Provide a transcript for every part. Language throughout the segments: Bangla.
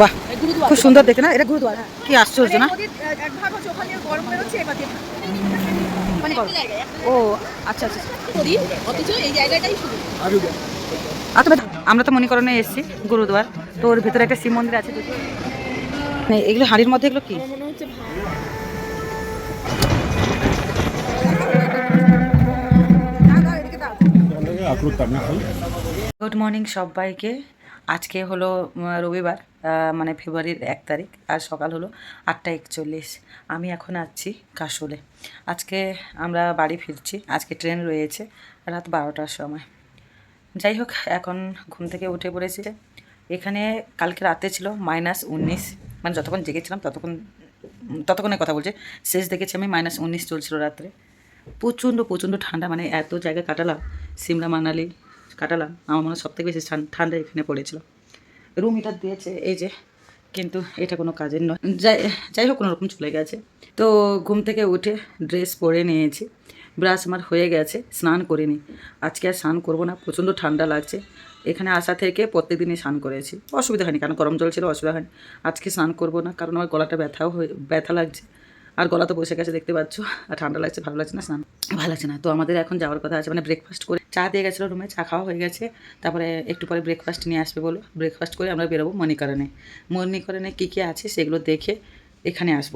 বাহ খুব সুন্দর দেখে না? এটা গুরুদুয়ার। কি আশ্চর্য না? মানে বলো। ও আচ্ছা আচ্ছা। আচ্ছা আমরা তো মণিকরণে এসেছি গুরুদুয়ার তো ওর ভিতরে একটা শিব মন্দির আছে মানে এগুলো হাড়ির মধ্যে এগুলো কি? মনে গুড মর্নিং সবাইকে। আজকে হলো রবিবার মানে ফেব্রুয়ারির এক তারিখ, আর সকাল হলো আটটা একচল্লিশ। আমি এখন আছি কাশলে। আজকে আমরা বাড়ি ফিরছি, আজকে ট্রেন রয়েছে রাত বারোটার সময়। যাই হোক, এখন ঘুম থেকে উঠে পড়েছি। এখানে কালকে রাতে ছিল মাইনাস উনিশ মানে যতক্ষণ জেগেছিলাম ততক্ষণ, ততক্ষণে কথা বলছে। শেষ দেখেছি আমি মাইনাস উনিশ চলছিল রাত্রে। প্রচণ্ড প্রচণ্ড ঠান্ডা মানে এত জায়গা কাটালাম, সিমলা, মানালি। কাটালাম। আমার মনে সব থেকে বেশি ঠান- ঠান্ডা এখানে পড়েছিল। রুম হিটার দিয়েছে, এই যে, কিন্তু এটা কোনো কাজের নয়। যাই যাই হোক, কোনো রকম চলে গেছে। তো ঘুম থেকে উঠে ড্রেস পরে নিয়েছি। ব্রাশ আমার হয়ে গেছে, স্নান করিনি। আজকে আর স্নান করব না, প্রচণ্ড ঠান্ডা লাগছে। এখানে আসা থেকে প্রত্যেক দিনই স্নান করেছি। অসুবিধা হয়নি, কারণ গরম জল ছিল, অসুবিধা হয়নি। আজকে স্নান করব না, কারণ আমার গলাটা ব্যথাও হয়ে ব্যথা লাগছে। আর গলা তো বসে গেছে, দেখতে পাচ্ছ? আর ঠান্ডা লাগছে, ভালো লাগছে না? স্নান। ভালো লাগছে না। তো আমাদের এখন যাওয়ার কথা আছে মানে ব্রেকফাস্ট করে চা দিয়ে গেছিল রুমে চা খাওয়া হয়ে গেছে। তারপরে একটু পরে ব্রেকফাস্ট নিয়ে আসবে বলো। ব্রেকফাস্ট করে আমরা বেরোবো মণিকরণে। মণিকরণে কী কী আছে সেগুলো দেখে এখানে আসব।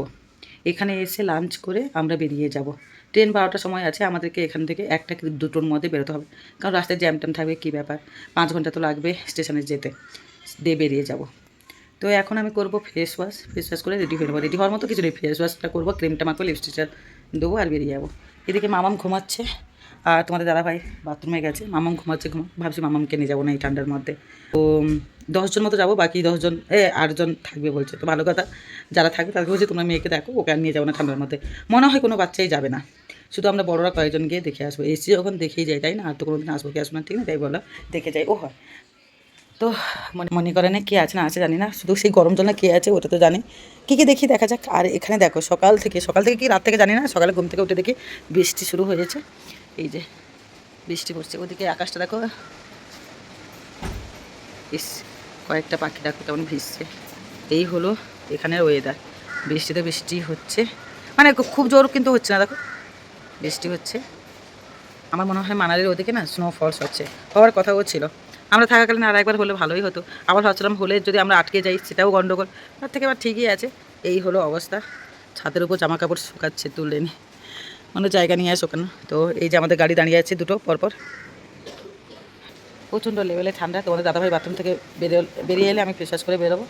এখানে এসে লাঞ্চ করে আমরা বেরিয়ে যাব। ট্রেন বারোটার সময় আছে, আমাদেরকে এখান থেকে একটা কি দুটোর মধ্যে বেরোতে হবে। কারণ রাস্তায় জ্যাম ট্যাম থাকবে, কী ব্যাপার? পাঁচ ঘণ্টা তো লাগবে স্টেশনে যেতে। দিয়ে বেরিয়ে যাব। তো এখন আমি করব ফেস ওয়াশ ফেস ওয়াশ করে রেডি হয়ে নেব। রেডি হওয়ার মতো কিছু নেই ফেস ওয়াশটা করব ক্রিমটা মাখবো লিপস্টিকটা দেবো আর বেরিয়ে যাব। এদিকে মামাম ঘুমাচ্ছে, আর তোমাদের দাদাভাই বাথরুমে গেছে। মামাম ঘুমাচ্ছে, ঘুম ভাবছি মামামকে নিয়ে যাব না এই ঠান্ডার মধ্যে। তো দশজন মতো যাব, বাকি দশজন এ আটজন থাকবে বলছে। তো ভালো কথা, যারা থাকবে তাদেরকে বলছে, তোমরা মেয়েকে দেখো, ওকে আর নিয়ে যাব না ঠান্ডার মধ্যে। মনে হয় কোনো বাচ্চাই যাবে না। শুধু আমরা বড়রা কয়েকজন গিয়ে দেখে আসব। এসি যখন দেখেই যাই, তাই না? আর তো কোনো দিন আসব কি আসব না, ঠিক না? তাই বলা, দেখে যাই। ও হয় তো মনে মনে করে না কে আছে, না আছে, জানি না। শুধু সেই গরম জল না কে আছে, ওটা তো জানি। কী কী দেখি দেখা যাক। আর এখানে দেখো, সকাল থেকে সকাল থেকে কি রাত থেকে জানি না, সকালে ঘুম থেকে উঠে দেখি বৃষ্টি শুরু হয়েছে। এই যে বৃষ্টি পড়ছে। ওদিকে আকাশটা দেখো। ইস, কয়েকটা পাখি দেখো কেমন ভিজছে। এই হলো এখানের ওয়েদার বৃষ্টিতে বৃষ্টি হচ্ছে। মানে খুব জোর কিন্তু হচ্ছে না, দেখো। বৃষ্টি হচ্ছে। আমার মনে হয় মানালির ওদিকে না স্নো ফলস হচ্ছে। হওয়ার কথাও ছিল। আমরা থাকাকালীন আর একবার হলে ভালোই হতো। আবার ভাবছিলাম হলে যদি আমরা আটকে যাই, সেটাও গণ্ডগোল তার থেকে আবার ঠিকই আছে। এই হলো অবস্থা। ছাদের উপর জামা কাপড় শুকাচ্ছে তুলে নি। মানে জায়গা নিয়ে আসো কেন? তো এই যে আমাদের গাড়ি দাঁড়িয়ে আছে দুটো পরপর। প্রচণ্ড লেভেলে ঠান্ডা। তোমাদের দাদাভাই বাথরুম থেকে বেরিয়ে বেরিয়ে এলে আমি ফেস করে বেরোবো।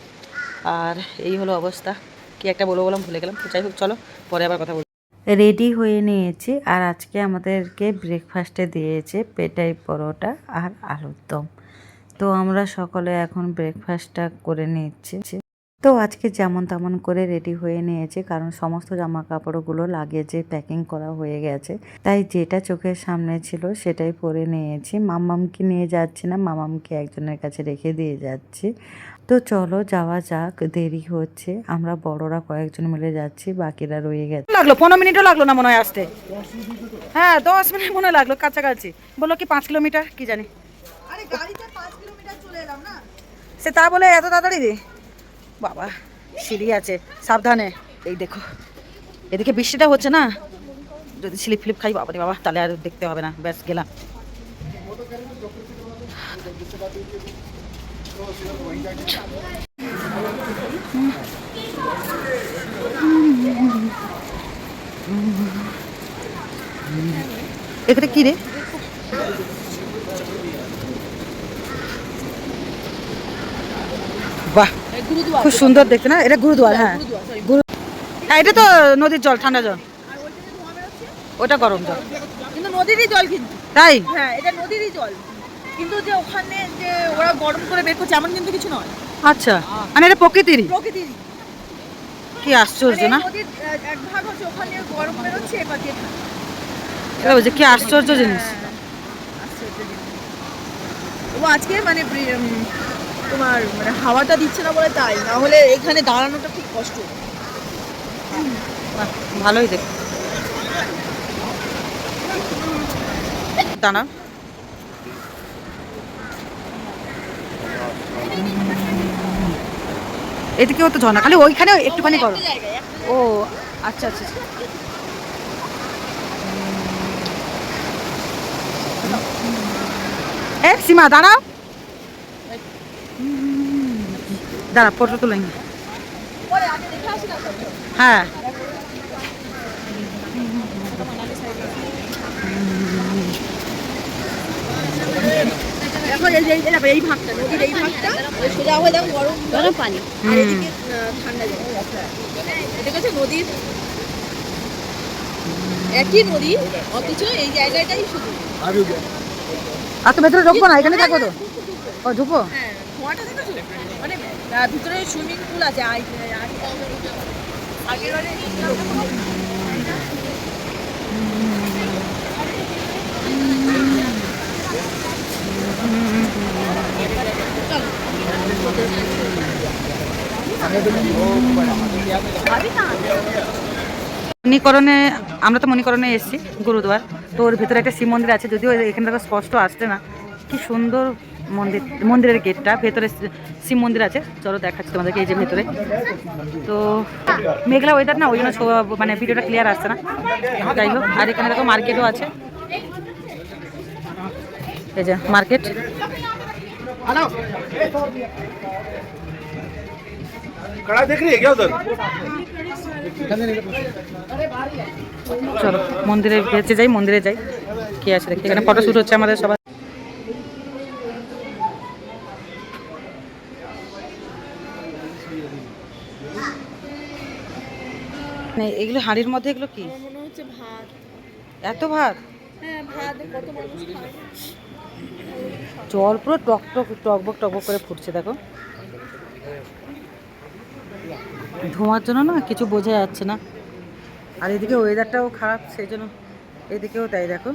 আর এই হলো অবস্থা। কি একটা বলব বললাম ভুলে গেলাম। যাই হোক, চলো। পরে আবার কথা বলব। রেডি হয়ে নিয়েছি। আর আজকে আমাদেরকে ব্রেকফাস্টে দিয়েছে পেটাই পরোটা আর আলুর দম। তো আমরা সকলে এখন ব্রেকফাস্টটা করে নিচ্ছি। তো আজকে যেমন তেমন করে রেডি হয়ে নিয়েছে কারণ সমস্ত জামা কাপড়গুলো লাগেজে প্যাকিং করা হয়ে গেছে। তাই যেটা চোখের সামনে ছিল সেটাই পরে নিয়েছি। মামামকে নিয়ে যাচ্ছি না মামামকে একজনের কাছে রেখে দিয়ে যাচ্ছি। তো চলো যাওয়া যাক দেরি হচ্ছে আমরা বড়রা কয়েকজন মিলে যাচ্ছি বাকিরা রয়ে গেছে। লাগল পনেরো মিনিটও লাগল না মনে হয় আসতে? হ্যাঁ দশ মিনিট মনে হয় লাগল কাছাকাছি। বলল কি পাঁচ কিলোমিটার কি জানি। আরে গাড়িতে পাঁচ কিলোমিটার চলে এলাম না সে তা বলে এত তাড়াতাড়ি রে? বাবা, সিঁড়ি আছে, সাবধানে। এই দেখো, এদিকে বৃষ্টিটা হচ্ছে না? যদি স্লিপ ফ্লিপ খাই বাবা বাবা, তাহলে আর দেখতে হবে না। ব্যাস, গেলাম। এখানে কি রে বাহ গুরুদুয়ার খুব সুন্দর দেখতে না? এটা গুরুদুয়ার হ্যাঁ। গুরু হ্যাঁ এটা তো নদীর জল ঠান্ডা জল। ওটা গরম জল। কিন্তু নদীরই জল কিন্তু। তাই? হ্যাঁ এটা নদীরই জল। কিন্তু যে ওখানে যে ওরা গরম করে বের করছে এমন কিন্তু কিছু নয়। আচ্ছা। মানে এটা প্রকৃতিরই প্রকৃতিরই। কি আশ্চর্য মানে না? এক ভাগ হচ্ছে ওখানে গরম বেরোচ্ছে এবার দিয়ে এটা বলছে কি আশ্চর্য জিনিস। হ্যাঁ, আশ্চর্য জিনিস। ও আজকে মানে তোমার মানে হাওয়াটা দিচ্ছে না বলে তাই, না হলে এখানে দাঁড়ানোটা খুব কষ্ট। ভালোই দেখ। দাঁড়া। এদিকেও তো ঝর্ণা, খালি ওইখানে একটুখানি করো। ও আচ্ছা আচ্ছা আচ্ছা। এ, সীমা, দাঁড়াও। দাঁড়া ফটো তুলে। হ্যাঁ। এই এই ভাগটা নদীর এই ভাগটা সোজা হয়ে দেখো গরম গরম পানি আর এদিকে ঠান্ডা জল এটা হচ্ছে নদীর একই নদী অথচ এই জায়গাটাই শুধু। আর তো ভেতরে ঢুকবো না এখানে থাকব তো? ও ঢুকবো? হ্যাঁ মানে ভিতরে সুইমিং মণিকরণে, আমরা তো মণিকরণে এসেছি গুরুদুয়ার, তো ওর ভিতরে একটা শিব মন্দির আছে, যদিও এখানে স্পষ্ট আসছে না। কি সুন্দর মন্দির মন্দিরের গেটটা ভেতরে শি- শিব মন্দির আছে চলো দেখাচ্ছি তোমাদেরকে এই যে ভেতরে তো মেঘলা ওয়েদার না ওই জন্য ছবি- মানে ভিডিওটা ক্লিয়ার আসছে না যাই হোক আর এখানে দেখো মার্কেটও আছে এই যে মার্কেট कड़ा देख रही है क्या उधर চলো মন্দিরে বেঁচে যাই মন্দিরে যাই কি আছে দেখি এখানে ফটো শ্যুট হচ্ছে আমাদের সবার মানে এগুলো হাঁড়ির মধ্যে এগুলো কি? মনে হচ্ছে ভাত। এত ভাত? হ্যাঁ জল পুরো টক টক টকবক টকবক করে ফুটছে দেখো। ধোঁয়ার জন্য না কিছু বোঝা যাচ্ছে না। আর এদিকে ওয়েদারটাও খারাপ সেই জন্য এদিকেও তাই দেখো।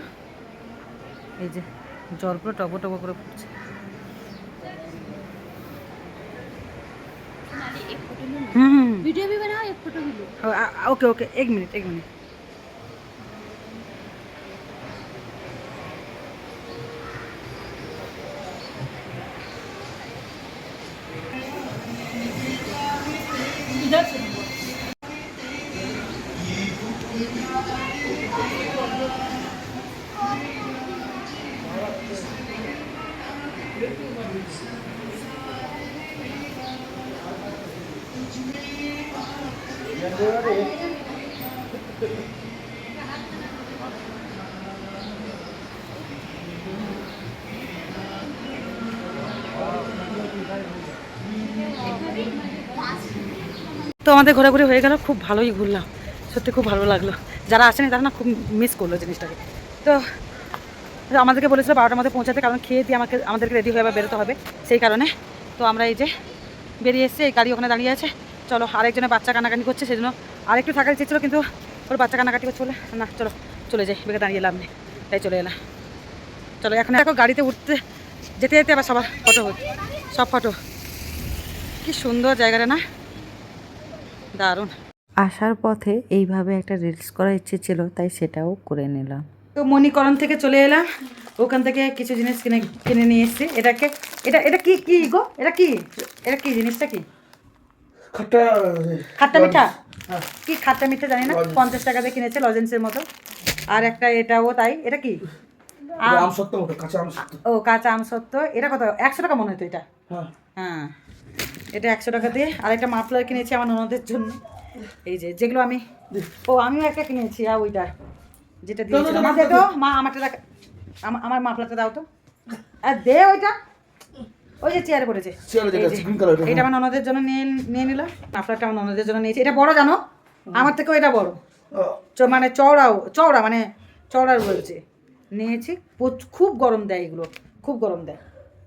এই যে জল পুরো টকবক টকবক করে ফুটছে। হুম হুম वीडियो भी बनाओ या फ़ोटो भी लो? ओके ओके एक मिनट एक मिनट। তো আমাদের ঘোরাঘুরি হয়ে গেল, খুব ভালোই ঘুরলাম। সত্যি খুব ভালো লাগল। যারা আসেনি তারা না খুব মিস করল জিনিসটাকে। তো আমাদেরকে বলেছিল বারোটার মধ্যে পৌঁছাতে, কারণ খেয়ে দিয়ে আমাকে আমাদেরকে রেডি হয়ে আবার বেরোতে হবে। সেই কারণে তো আমরা এই যে বেরিয়ে এসেছি, এই গাড়ি ওখানে দাঁড়িয়ে আছে। চলো আরেকজনের বাচ্চা কান্নাকাটি করছে সেই জন্য আরেকটু থাকার ইচ্ছে ছিল কিন্তু ওর বাচ্চা কানাকাটি করছে বলে না চলো চলে যাই। বেগে দাঁড়িয়ে এলাম তাই চলে এলাম। চলো এখন দেখো গাড়িতে উঠতে যেতে যেতে আবার সবার ফটো সব ফটো কি সুন্দর জায়গাটা না? দারুণ। আসার পথে এইভাবে একটা রিলস করার ইচ্ছে ছিল তাই সেটাও করে নিলাম। তো মণিকরণ থেকে চলে এলাম ওখান থেকে কিছু জিনিস কিনে কিনে নিয়ে এসেছি। এটাকে এটা এটা কি কি গো? এটা কি? এটা কি জিনিসটা কি? খাট্টা খাট্টা মিঠা? কি খাট্টা মিঠা জানি না? পঞ্চাশ টাকা দিয়ে কিনেছে লজেন্সের মতো। আর একটা এটাও তাই। এটা কি? আম সত্য কাঁচা আম সত্য ও কাঁচা আম সত্য এটা কত? একশো টাকা মনে হতো এটা। হ্যাঁ। এটা একশো টাকা দিয়ে। আর একটা মাফলার কিনেছি আমার ননদের জন্য। এই যে যেগুলো আমি ও আমিও একটা কিনেছি। আর ওইটা। যেটা দিয়েছি আমাদের তো মা আমারটা আমার মাফলারটা দাও তো। আর দে ওইটা। ওই যে চেয়ারে পড়েছে। চেয়ারে যেটা এই যে, আছে, green colour, এটা আমার ননদের জন্য নিয়ে নিয়ে নিলাম। মাফলারটা আমার ননদের জন্য নিয়েছি। এটা বড় জানো? আমার থেকেও এটা বড়। মানে চওড়াও চওড়া মানে চওড়ার বলছে। নিয়েছি। খুব গরম দেয় এগুলো। খুব গরম দেয়।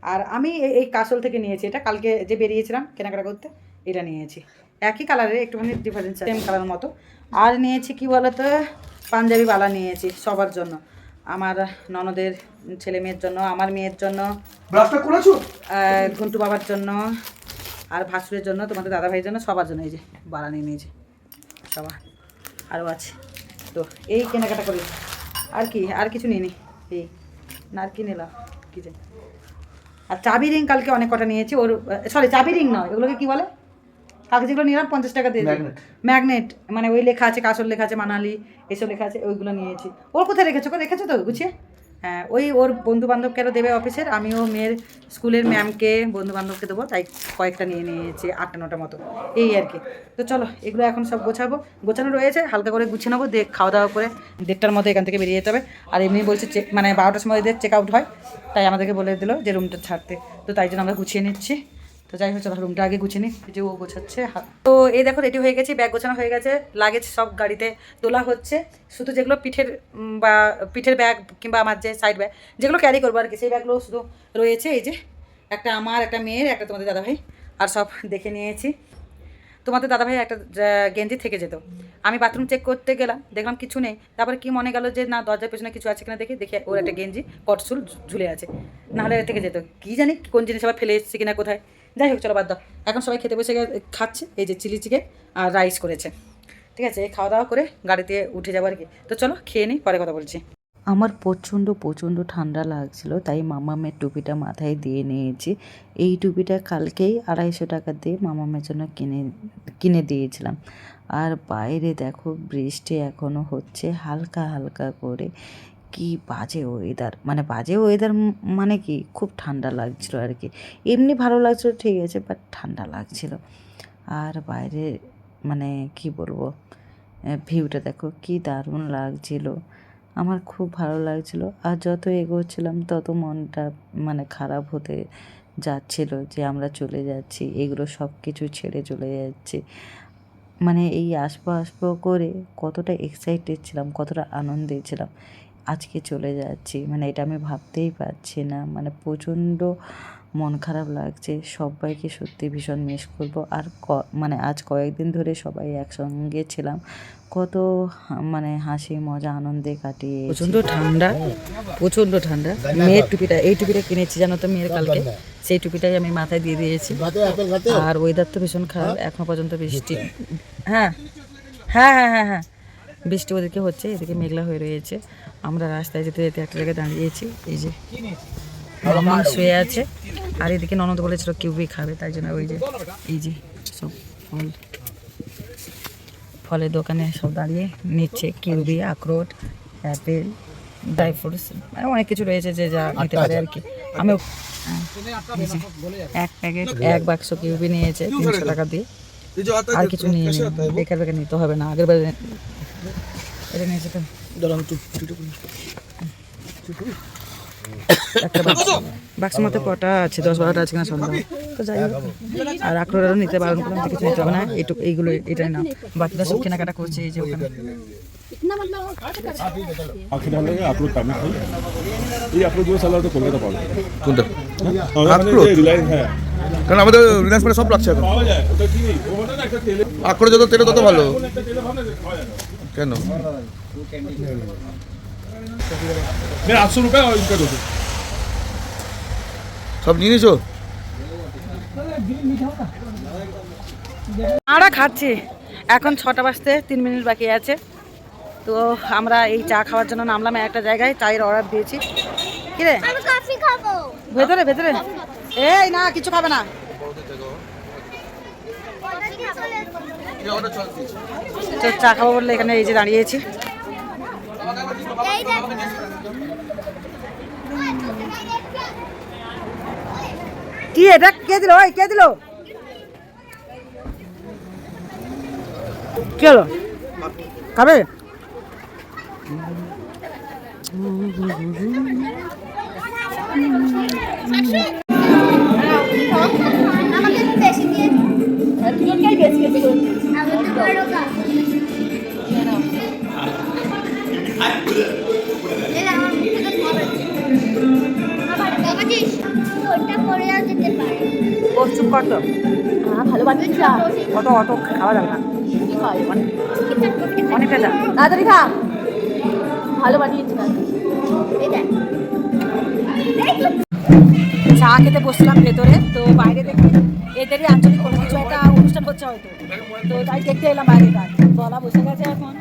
আর আমি এই- এই কাসল থেকে নিয়েছি এটা। কালকে যে বেরিয়েছিলাম কেনাকাটা করতে এটা নিয়েছি। একই কালারের একটুখানি ডিফারেন্স সেম কালার মতো। আর নিয়েছি কি বলতো? পাঞ্জাবি বালা নিয়েছি সবার জন্য। আমার ননদের ছেলে মেয়ের জন্য আমার মেয়ের জন্য ব্রাশটা করেছ? ঘন্টু বাবার জন্য আর ভাসুরের জন্য তোমাদের দাদা ভাইয়ের জন্য সবার জন্য এই যে বাড়া নিয়ে নিয়েছে সবার আরও আছে। তো এই কেনাকাটা করি। আর কি আর কিছু নিয়ে নি এই না আর কি নিলাম কি আর চাবি রিং কালকে অনেক কটা নিয়েছি ওর সরি চাবি রিং নয় এগুলোকে কি বলে? কালকে যেগুলো নিলাম পঞ্চাশ টাকা দিয়ে. ম্যাগনেট মানে ওই লেখা আছে কাসর লেখা আছে মানালি এসব লেখা আছে ওইগুলো নিয়েছি। ওর কোথায় রেখেছো রেখেছো তো? গুছিয়ে? হ্যাঁ ওই ওর বন্ধু বান্ধবকে আরও দেবে অফিসের? আমিও মেয়ের স্কুলের ম্যামকে বন্ধু বান্ধবকে দেবো তাই কয়েকটা নিয়ে নিয়েছি আটটা নটা মতো। এই আর কি। তো চলো এগুলো এখন সব গোছাবো। গোছানো রয়েছে হালকা করে গুছিয়ে নেব দেখ খাওয়া দাওয়া করে দেড়টার মতো এখান থেকে বেরিয়ে যেতে হবে। আর এমনি বলছে চেক মানে বারোটার সময় এদের চেক আউট হয় তাই আমাদেরকে বলে দিল যে রুমটা ছাড়তে। তো তাই জন্য আমরা গুছিয়ে নিচ্ছি। তো যাই হোক, চলো রুমটা আগে গুছিয়ে নিই। যে ও গোছাচ্ছে তো এই দেখো রেডি হয়ে গেছি ব্যাগ গোছানো হয়ে গেছে লাগেজ সব গাড়িতে তোলা হচ্ছে। শুধু যেগুলো পিঠের বা পিঠের ব্যাগ কিংবা আমার যে সাইড ব্যাগ যেগুলো ক্যারি করব আর কি, সেই ব্যাগগুলো শুধু রয়েছে। এই যে একটা আমার, একটা মেয়ের, একটা তোমাদের দাদাভাই, আর সব দেখে নিয়েছি। তোমাদের দাদাভাই একটা গেঞ্জি থেকে যেত। আমি বাথরুম চেক করতে গেলাম, দেখলাম কিছু নেই। তারপরে কি মনে গেল যে না, দরজার পেছনে কিছু আছে কিনা দেখি দেখি ওর একটা গেঞ্জি কটসুল ঝুলে আছে। নাহলে থেকে যেত। কি জানি কোন জিনিস আবার ফেলে এসেছি কিনা, কোথায়? যাই হোক, চলো বাদ দাও। এখন সবাই খেতে বসে খাচ্ছে, এই যে চিলি চিকেন আর রাইস করেছে। ঠিক আছে, এই খাওয়া দাওয়া করে গাড়িতে উঠে যাব আর কি। তো চলো, খেয়ে নিই পরে কথা বলছি। আমার প্রচণ্ড প্রচণ্ড ঠান্ডা লাগছিল, তাই মামামের টুপিটা মাথায় দিয়ে নিয়েছি। এই টুপিটা কালকেই আড়াইশো টাকা দিয়ে মামামের জন্য কিনে কিনে দিয়েছিলাম। আর বাইরে দেখো, বৃষ্টি এখনও হচ্ছে হালকা হালকা করে। কি বাজে ওয়েদার মানে বাজে ওয়েদার মানে কি? খুব ঠান্ডা লাগছিল আর কি। এমনি ভালো লাগছিল, ঠিক আছে বাট ঠান্ডা লাগছিল। আর বাইরে মানে কি বলব ভিউটা দেখো, কি দারুণ লাগছিল। আমার খুব ভালো লাগছিল। আর যত এগোচ্ছিলাম, তত মনটা মানে খারাপ হতে যাচ্ছিল যে আমরা চলে যাচ্ছি, এগুলো সব কিছু ছেড়ে চলে যাচ্ছি। মানে এই আসব আসব করে কতটা এক্সাইটেড ছিলাম, কতটা আনন্দে ছিলাম। আজকে চলে যাচ্ছি। মানে এটা আমি ভাবতেই পারছি না। মানে প্রচণ্ড মন খারাপ লাগছে। সবাইকে সত্যি ভীষণ মিস করব। আর ক- মানে আজ কয়েকদিন ধরে সবাই একসঙ্গে ছিলাম। কত মানে হাসি, মজা, আনন্দে কাটিয়ে প্রচণ্ড ঠান্ডা। প্রচণ্ড ঠান্ডা। মেয়ের টুপিটা, এই টুপিটা কিনেছি, জানো তো মেয়ের কালকে? সেই টুপিটাই আমি মাথায় দিয়ে দিয়েছি। আর ওয়েদার তো ভীষণ খারাপ। এখনও পর্যন্ত বৃষ্টি। হ্যাঁ। হ্যাঁ হ্যাঁ হ্যাঁ হ্যাঁ। বৃষ্টি ওদিকে হচ্ছে এদিকে মেঘলা হয়ে রয়েছে। আমরা রাস্তায় যেতে যেতে একটা জায়গায় দাঁড়িয়েছি এই যে মামা শুয়ে আছে। আর এদিকে ননদ বলেছিল কিউবি খাবে তাই জন্য ওই যে এই যে সব ফল। ফলের দোকানে সব দাঁড়িয়ে নিচ্ছে কিউবি আখরোট অ্যাপেল ড্রাই ফ্রুটস মানে অনেক কিছু রয়েছে যে যা নিতে পারে আর কি। আমিও হ্যাঁ, এক প্যাকেট এক বাক্স কিউবি নিয়েছে তিনশো টাকা দিয়ে। আর কিছু নিয়ে বেকার বেকার নিতে হবে না আগের বারে এটা নিয়েছে তো একটা বাক্স বাক্সের মধ্যে কটা আছে দশ বারোটা আছে কিনা সন্দেহ তো যাই হোক আর আখরোটারও নিতে বারণ করলাম কিছু নিতে হবে না এইগুলো এটাই না বাকিটা সব কেনাকাটা করছে এই যে ওখানে হ্যাঁ কারণ আমাদের রিলায়েন্স মানে সব লাগছে এখন যত তেলে তত ভালো কেন? সব নিয়ে নিছো? আমরা খাচ্ছি। এখন ছটা বাজতে তিন মিনিট বাকি আছে। তো আমরা এই চা খাওয়ার জন্য নামলাম একটা জায়গায় চায়ের অর্ডার দিয়েছি। কিরে ভেতরে ভেতরে। এই না কিছু খাবে না। তো চা খাব বললে এখানে এই যে দাঁড়িয়েছি। কি এটা? কে দিল? ওই কে দিল? কি হলো? খাবে? আমাকে অত অত খাওয়া যাবে না। অনেকটা যা। তাড়াতাড়ি খা। ভালো বানিয়েছি এই দেখ। চা খেতে বসলাম ভেতরে তো বাইরে দেখি এদেরই আঞ্চলিক কোনো কিছু একটা অনুষ্ঠান করছে হয়তো। তো তাই দেখতে এলাম বাইরে বলা বসে গেছে এখন।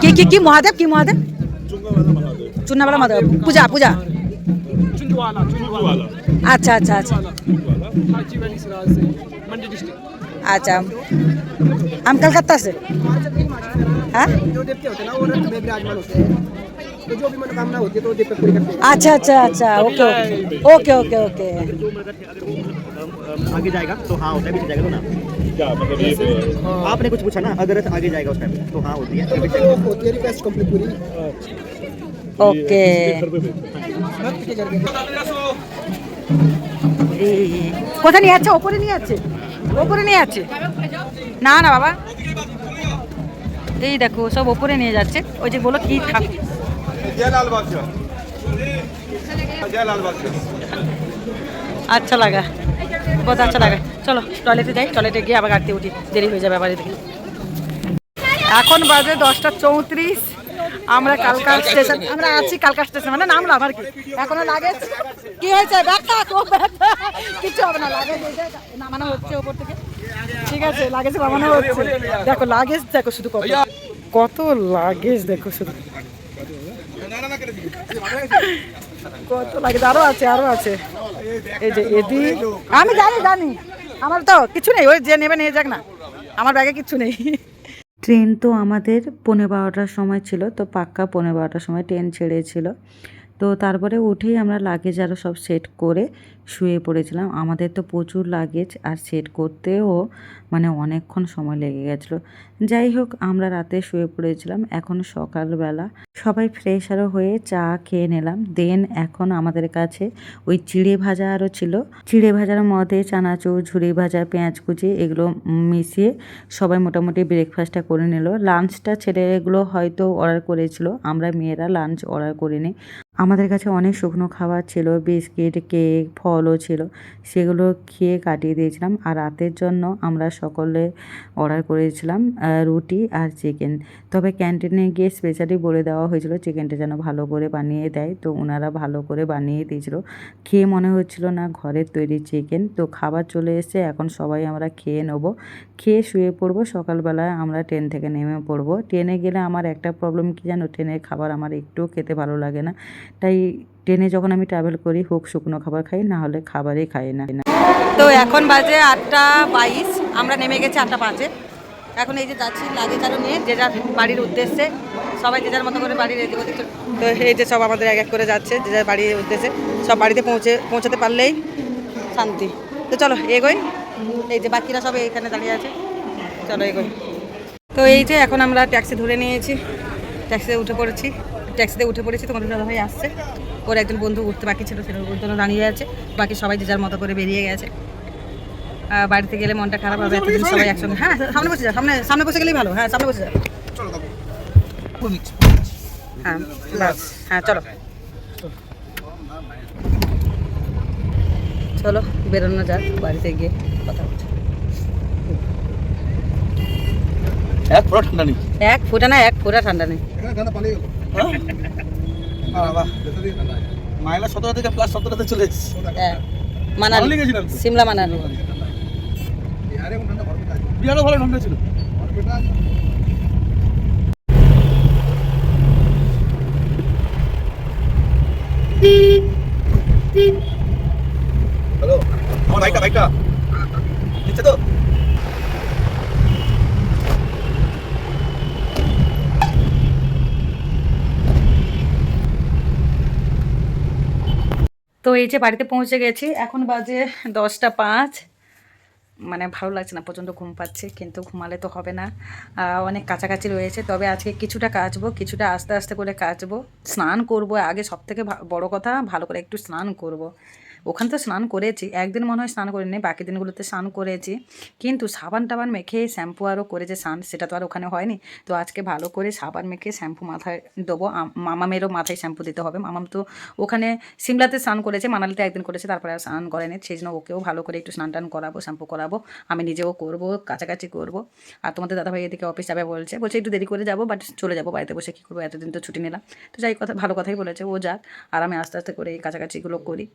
की की की महादेव की महादेव? चुन्ना वाला महादेव। पूजा पूजा। अच्छा अच्छा अच्छा। अच्छा। हम कलकत्ता से। हाँ? अच्छा अच्छा अच्छा। Okay okay okay okay. Okay तो आगे जाएगा। तो हाँ होता है जाएगा तो ना। क्या मतलब ये आपने कुछ पूछा ना अगर रथ आगे जाएगा उस टाइम तो हाँ होती है पीछे होती है रिक्वेस्ट कंप्लीट पूरी ओके কোথায় নিয়ে যাচ্ছে ওপরে নিয়ে যাচ্ছে ওপরে নিয়ে যাচ্ছে না না বাবা এই দেখো সব ওপরে নিয়ে যাচ্ছে ওই যে বলো কি ঠাকুর জয় লাল বাদশাহ জয় লাল বাদশাহ अच्छा लगा কথা আচ্ছা লাগে। চলো টয়লেটে যাই টয়লেটে গিয়ে আবার গাড়িতে উঠি। দেরি হয়ে যাবে আবার এদিকে এখন বাজে দশটা চৌত্রিশ। আমরা কালকা স্টেশন আমরা আছি কালকা স্টেশন মানে নামলাম আর কি। এখনও লাগে কি হয়েছে? ব্যাগটা কিছু হবে না লাগে নামানো হচ্ছে ওপর থেকে। ঠিক আছে, লাগেজ নামানো হচ্ছে। দেখো, লাগেজ দেখো শুধু কত। কত লাগেজ দেখো শুধু। কত আছে, আরও আছে। আমি জানি জানি। আমার তো কিছু নেই, ওই যে নেবে, নিয়ে যাক না। আমার ব্যাগে কিছু নেই। ট্রেন তো আমাদের পনেরো বারোটার সময় ছিল, তো পাক্কা পনেরো বারোটার সময় ট্রেন ছেড়েছিল। তো তারপরে উঠেই আমরা লাগেজ আরও সব সেট করে শুয়ে পড়েছিলাম। আমাদের তো প্রচুর লাগেজ আর সেট করতেও মানে অনেকক্ষণ সময় লেগে গেছিল। যাই হোক, আমরা রাতে শুয়ে পড়েছিলাম। এখন সকালবেলা সবাই ফ্রেশ আরও হয়ে চা খেয়ে নিলাম। দেন এখন আমাদের কাছে ওই চিড়ে ভাজা আরও ছিল। চিড়ে ভাজার মধ্যে চানাচুর ঝুড়ি ভাজা, পেঁয়াজ কুচি এগুলো মিশিয়ে সবাই মোটামুটি ব্রেকফাস্টটা করে নিল। লাঞ্চটা ছেলেগুলো হয়তো অর্ডার করেছিল। আমরা মেয়েরা লাঞ্চ অর্ডার করিনি। আমাদের কাছে অনেক শুকনো খাবার ছিল। বিস্কিট, কেক ফলও ছিল। সেগুলো খেয়ে কাটিয়ে দিয়েছিলাম। আর রাতের জন্য আমরা সকলে অর্ডার করেছিলাম রুটি আর চিকেন। তবে ক্যান্টিনে গিয়ে স্পেশালি বলে দেওয়া হয়েছিল, চিকেনটা যেন ভালো করে বানিয়ে দেয়। তো ওনারা ভালো করে বানিয়ে দিয়েছিল। খেয়ে মনে হচ্ছিল না ঘরের তৈরি চিকেন। তো খাবার চলে এসেছে, এখন সবাই আমরা খেয়ে নেব। খেয়ে শুয়ে পড়ব, সকালবেলায় আমরা ট্রেন থেকে নেমে পড়ব। ট্রেনে গেলে আমার একটা প্রবলেম কি জানো? ট্রেনের খাবার আমার একটুও খেতে ভালো লাগে না। তাই ট্রেনে যখন আমি ট্রাভেল করি, হোক শুকনো খাবার খাই, না হলে খাবারই খাই না। তো এখন বাজে আটটা বাইশ, আমরা নেমে গেছি আটটা পাঁচে। এখন এই যে যাচ্ছি লাগে আরও নিয়ে, যে যার বাড়ির উদ্দেশ্যে। সবাই যে যার মতো করে বাড়ির তো এই যে সব আমাদের এক এক করে যাচ্ছে, যে যার বাড়ির উদ্দেশ্যে। সব বাড়িতে পৌঁছে, পৌঁছাতে পারলেই শান্তি। তো চলো, এগোই। এই যে বাকিরা সব এখানে দাঁড়িয়ে আছে। চলো, এগোই। তো এই যে এখন আমরা ট্যাক্সি ধরে নিয়েছি। ট্যাক্সিতে উঠে পড়েছি। ট্যাক্সিতে উঠে পড়েছি, তোমাদের দাদাভাই আসছে। ওর একজন বন্ধু উঠতে বাকি ছিল সেটা ওর জন্য দাঁড়িয়ে আছে। বাকি সবাই যে যার মতো করে বেরিয়ে গেছে। বাড়িতে গেলে মনটা খারাপ হবে এতদিন সবাই একসঙ্গে হ্যাঁ সামনে বসে যা সামনে সামনে বসে গেলেই ভালো। হ্যাঁ সামনে বসে যা। হ্যাঁ হ্যাঁ চলো। চলো বেরোনো যাক বাড়িতে গিয়ে কথা বলছি। এক পুরো ঠান্ডা নেই। এক ফোঁটা না এক ফোঁটা ঠান্ডা নেই। মাইলা সতেরো থেকে প্লাস সতেরোতে চলে এসেছি। হ্যাঁ মানালি। সিমলা মানালি। বিহারও ভালো ঠান্ডা ছিল। হ্যালো আমার বাইকটা বাইকটা এই যে বাড়িতে পৌঁছে গেছি, এখন বাজে দশটা পাঁচ। মানে ভালো লাগছে না, প্রচণ্ড ঘুম পাচ্ছে, কিন্তু ঘুমালে তো হবে না। অনেক কাছাকাছি রয়েছে, তবে আজকে কিছুটা কাচবো, কিছুটা আস্তে আস্তে করে কাচবো। স্নান করব, আগে সব থেকে বড় কথা, ভালো করে একটু স্নান করব। ওখানে তো স্নান করেছি, একদিন মনে হয় স্নান করিনি, বাকি দিনগুলোতে স্নান করেছি। কিন্তু সাবান টাবান মেখে শ্যাম্পু আরও করে যে স্নান, সেটা তো আর ওখানে হয়নি। তো আজকে ভালো করে সাবান মেখে শ্যাম্পু মাথায় দেবো মামামেরও মাথায় শ্যাম্পু দিতে হবে। মামাম তো ওখানে সিমলাতে স্নান করেছে, মানালিতে একদিন করেছে, তারপরে আর স্নান করেনি। সেই জন্য ওকেও ভালো করে একটু স্নান টান করাবো, শ্যাম্পু করাবো। আমি নিজেও করব, কাছাকাছি করব। আর তোমাদের দাদাভাই এদিকে অফিস যাবে বলছে বলছে একটু দেরি করে যাব, বাট চলে যাব বাড়িতে বসে, কী করব? এতদিন তো ছুটি নিলাম। তো যাই কথা, ভালো কথাই বলেছে, ও যাক। আর আমি আস্তে আস্তে করে এই কাছাকাছিগুলো করি।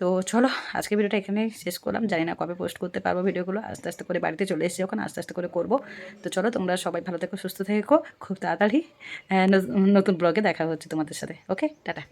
তো চলো, আজকে ভিডিওটা এখানে শেষ করলাম। জানি না কবে পোস্ট করতে পারব ভিডিওগুলো, আস্তে আস্তে করে বাড়িতে চলে এসেছি ওখানে, আস্তে আস্তে করে করব। তো চলো, তোমরা সবাই ভালো থেকো, সুস্থ থেকো, খুব তাড়াতাড়ি নতুন ব্লগে দেখা হচ্ছে তোমাদের সাথে। ওকে টাটা